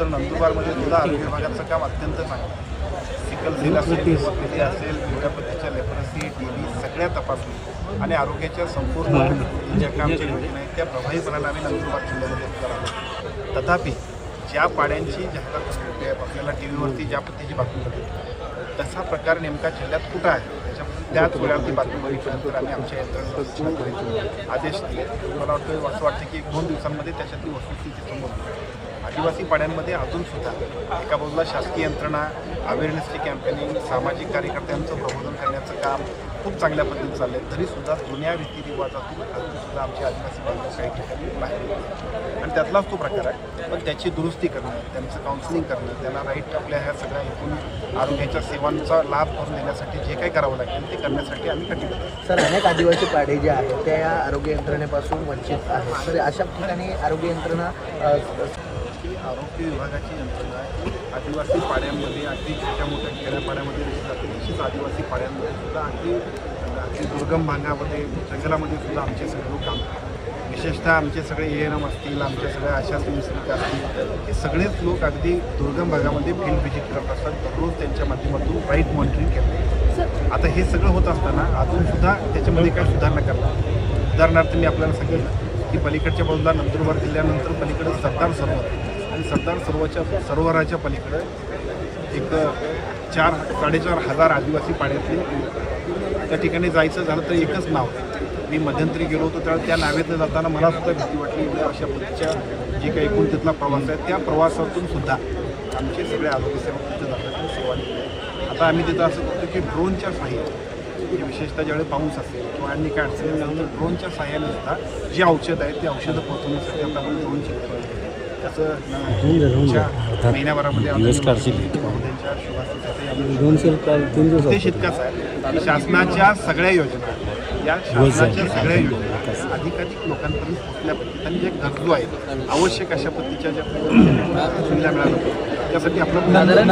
तर नंदुरबारमध्ये सुद्धा आरोग्य विभागाचं काम अत्यंत चांगलं सिकल सेल असेल डिस्पिली असेल पिवळ्या पद्धतीच्या लेपरसी टी व्ही सगळ्या तपासणी आणि आरोग्याच्या संपूर्ण ज्या काही आमच्या योजना आहेत त्या प्रभावीपणाने आम्ही नंदुरबार जिल्ह्यामध्ये आहोत तथापि ज्या पाड्यांची जाहिरात आपल्याला टी व्हीवरती ज्या पद्धतीची बातमी होते तसा प्रकार नेमका जिल्ह्यात कुठं आहे? त्याच्यामध्ये त्याच वेळावरती बातमी बघितल्यानंतर आम्ही आमच्या यंत्रणेला आदेश दिले. मला वाटतं असं वाटतं की एक दोन दिवसांमध्ये त्याच्यातली वस्तुस्थिती समोर. आदिवासी पाड्यांमध्ये अजून सुद्धा एका बाजूला शासकीय यंत्रणा अवेअरनेसची कॅम्पेनिंग सामाजिक कार्यकर्त्यांचं प्रबोधन करण्याचं काम खूप चांगल्या पद्धतीने चाललं आहे तरीसुद्धा जुन्या रीतिरिवाजातून अजूनसुद्धा आमचे आदिवासी बांधव काही ठिकाणी बाहेर आणि त्यातलाच तो प्रकार आहे पण त्याची दुरुस्ती करणं त्यांचं काउन्सिलिंग करणं त्यांना राईट आपल्या ह्या सगळ्या एकूण आरोग्याच्या सेवांचा लाभ करून देण्यासाठी जे काही करावं लागेल ते करण्यासाठी आम्ही कटिबद्ध सर अनेक आदिवासी पाडे जे आहेत त्या आरोग्य यंत्रणेपासून वंचित आहेत. तर अशा ठिकाणी आरोग्य यंत्रणा आरोग्य विभागाची यंत्रणा आहे. आदिवासी पाड्यांमध्ये अगदी छोट्या मोठ्या खेड्यापाड्यामध्ये जाते. तशीच आदिवासी पाड्यांमध्ये सुद्धा अगदी अगदी दुर्गम भागामध्ये जंगलामध्ये सुद्धा आमचे सगळे लोक काम करतात. विशेषतः आमचे सगळे ए एन एम असतील आमच्या सगळ्या आशा स्वयंसेविका असतील हे सगळेच लोक अगदी दुर्गम भागामध्ये फील्ड व्हिजिट करत असतात. दररोज त्यांच्या माध्यमातून राईट मॉनिटरिंग केलं आता हे सगळं होत असताना अजूनसुद्धा त्याच्यामध्ये काय सुधारणा करणार उदाहरणार्थ मी आपल्याला सांगितलं की पलीकडच्या बाजूला नंदुरबार जिल्ह्यानंतर पलीकडे सरदार सरोवर. आणि सरदार सरोवरच्या सरोवराच्या पलीकडे एक चार साडेचार हजार आदिवासी पाण्यातले त्या ठिकाणी जायचं झालं तर एकच नाव. मी मध्यंतरी गेलो होतो त्यावेळेस त्या नावेतनं जाताना मला सुद्धा भीती वाटली एवढ्या अशा पद्धतीच्या जे काही एकूण तिथला प्रवास आहे त्या प्रवासातून सुद्धा आमचे सगळे आरोग्य सेवक तिथे जातात आणि सेवा आता आम्ही तिथं असं करतो की ड्रोनच्या साह्याने म्हणजे विशेषतः ज्यावेळी पाऊस असेल किंवा आणि काय अडचणी झालं तर ड्रोनच्या सहाय्याने सुद्धा जी औषधं आहेत ती औषधं पोहोचवण्यासाठी आता आपण ड्रोनची त्याचं महिन्याभरामध्ये इतकाच आहे? शासनाच्या सगळ्या योजना या शासनाच्या सगळ्या योजना अधिकाधिक लोकांपर्यंत पोहोचल्या आणि जे गरजू आहेत आवश्यक अशा पद्धतीच्या ज्या सुविधा मिळाल्या त्यासाठी आपलं